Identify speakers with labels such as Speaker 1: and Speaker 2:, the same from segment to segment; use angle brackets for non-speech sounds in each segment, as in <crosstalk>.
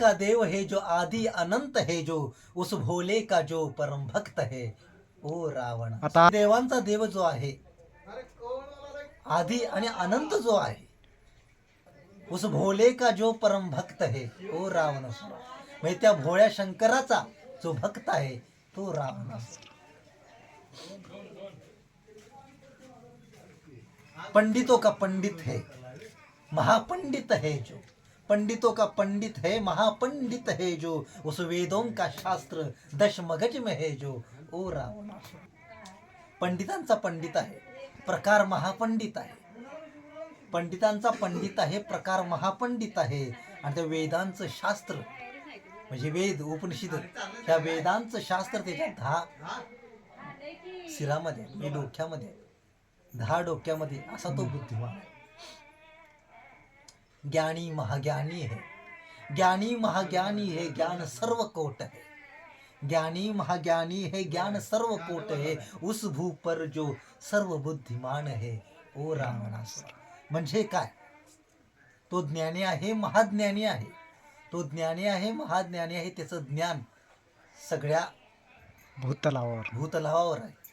Speaker 1: का देव है जो आदि अनंत है जो उस भोले का जो परम भक्त है? ओ रावण
Speaker 2: आता-
Speaker 1: देवांचा देव जो आहे आदि आणि अनंत जो आहे उस भोले का जो परम भक्त है? ओ रावण म्हणजे त्या भोळ्या शंकराचा जो भक्त आहे तो रावण. पंडितों का पंडित है? महापंडित है जो. पंडितों का पंडित है महापंडित है जो। उस वेदों का शास्त्र दश मगज में है जो। ओ राम। पंडितांचा पंडित आहे प्रकार महापंडित आहे। पंडितांचा पंडित आहे प्रकार महापंडित आहे। आणि त्या वेदांचं शास्त्र म्हणजे वेद उपनिषद त्या वेदांचं शास्त्र त्याच्या दहा शिरामध्ये डोक्यामध्ये दहा डोक्यामध्ये असा तो बुद्धिमान आहे. ज्ञानी महाज्ञानी है। ज्ञानी महाज्ञानी है ज्ञान सर्व कोट है। ज्ञानी महाज्ञानी है ज्ञान सर्व कोट है। उस भू पर जो सर्व बुद्धिमान है ओ रावणासुर म्हणजे काय? तो ज्ञानी आहे महाज्ञानी आहे। तो ज्ञानी आहे महाज्ञानी आहे त्याचं ज्ञान सगळ्या
Speaker 2: भूतलावर.
Speaker 1: भूतलावावर आहे.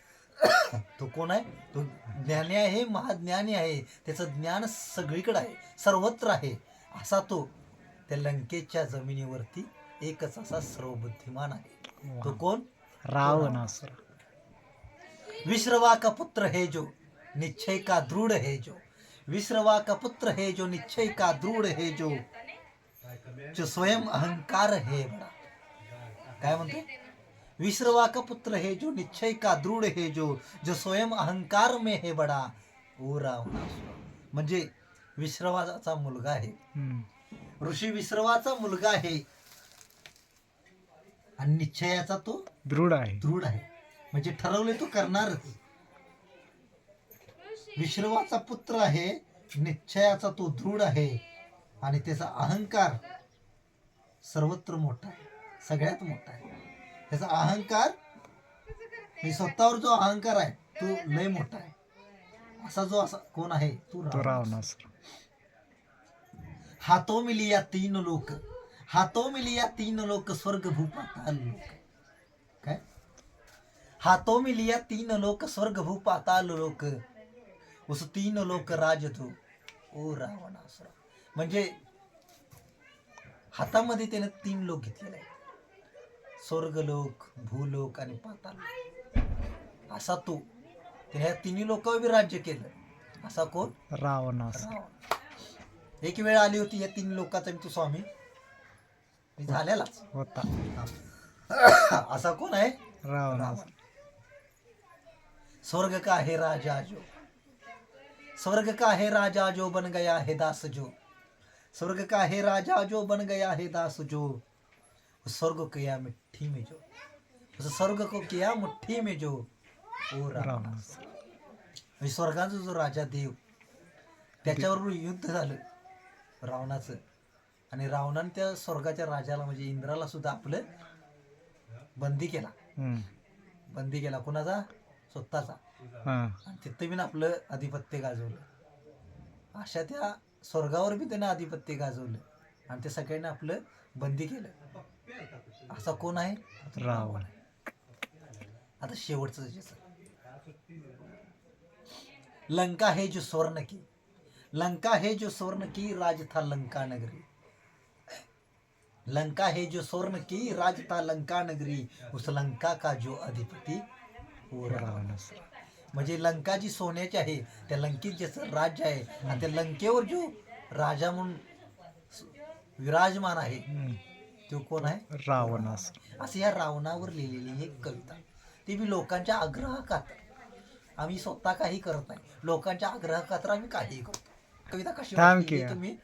Speaker 1: तो कोण आहे तो ज्ञानी आहे महाज्ञानी आहे. त्याचं ज्ञान सगळीकडे आहे सर्वत्र आहे. असा तो त्या लंकेच्या जमिनीवरती एकच असा सर्वबुद्धिमान आहे. तो कोण?
Speaker 2: रावणासुर
Speaker 1: विश्रवा का पुत्र है जो निश्चय का दृढ़ है जो. विश्रवा का पुत्र है जो निश्चय का दृढ़ है जो. जो स्वयं अहंकार है बड़ा. काय म्हणतो विश्रवा का पुत्र है जो निश्चय का दृढ़ है जो जो स्वयं अहंकार में है बड़ा ओ रावणासुर म्हणजे विश्रवाचा मुलगा आहे. ऋषी विश्रवाचा मुलगा आहे. आणि निश्चयाचा तो
Speaker 2: दृढ आहे.
Speaker 1: दृढ आहे. म्हणजे ठरवले तो करणारच. विश्रवाचा पुत्र आहे निश्चयाचा तो दृढ आहे आणि त्याचा अहंकार सर्वत्र मोठा आहे. सगळ्यात मोठा आहे. त्याचा अहंकार स्वतःवर जो अहंकार आहे तो लय मोठा आहे. असा जो असा कोण आहे तो
Speaker 2: तो
Speaker 1: रावण.
Speaker 2: रावणासुर
Speaker 1: हाथों में लिया तीन लोक हाथों में लिया तीन लोक स्वर्ग भूपाताल लोक. काय? हाथों में लिया तीन लोक स्वर्ग भूपाताल लोक. उस तीन लोक राज तू ओ रावणासुर. म्हणजे हातामध्ये त्याने तीन लोक घेतलेले आहेत. स्वर्गलोक भूलोक आणि पाताल. असा तो. त्याने या तिन्ही लोकांवर राज्य केलं. असा कोण? रावण एक वेळ आली होती या तीन लोकांचा मी तू स्वामी. मी झालेलाच
Speaker 2: होता. <coughs>
Speaker 1: असा कोण आहे?
Speaker 2: रावणासुर
Speaker 1: स्वर्ग का है राजा जो? स्वर्ग का है राजा जो बन गया है दास जो? स्वर्ग का है राजा जो बन गया है दास जो? स्वर्ग को किया मिट्टी में जो। उस स्वर्ग को किया मुट्ठी में जो ओ म्हणजे स्वर्गाचा जो राजा देव त्याच्याबरोबर युद्ध झालं रावणाचं. आणि रावणाने त्या स्वर्गाच्या राजाला म्हणजे इंद्राला सुद्धा आपलं बंदी केला. बंदी केला. कुणाचा? स्वतःचा. आणि तिथं बी आपलं आधिपत्य गाजवलं. अशा त्या स्वर्गावर बी त्यानं आधिपत्य गाजवलं. आणि ते सगळ्यांनी आपलं बंदी केलं. असा कोण आहे?
Speaker 2: रावण.
Speaker 1: आता शेवटचं ज्याचं लंका है जो स्वर्ण की लंका है जो स्वर्ण की राज था लंका नगरी. लंका है जो स्वर्ण की राज था लंका नगरी उस लंका का जो अधिपती वो रावण.
Speaker 2: रावणासुर
Speaker 1: म्हणजे लंका जी सोन्याची आहे त्या लंकेत ज्याचं राज्य आहे आणि त्या लंकेवर जो राजा म्हणून विराजमान आहे. तो कोण आहे?
Speaker 2: रावणासुर
Speaker 1: असं. या रावणावर लिहिलेली एक कविता. ती मी लोकांच्या आग्रहाखातर आम्ही स्वतः काही करत नाही. लोकांच्या आग्रहाखातर आम्ही काहीही करतो. कविता कशी. तुम्ही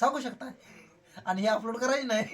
Speaker 1: सांगू शकता? आणि हे अपलोड करायची नाही.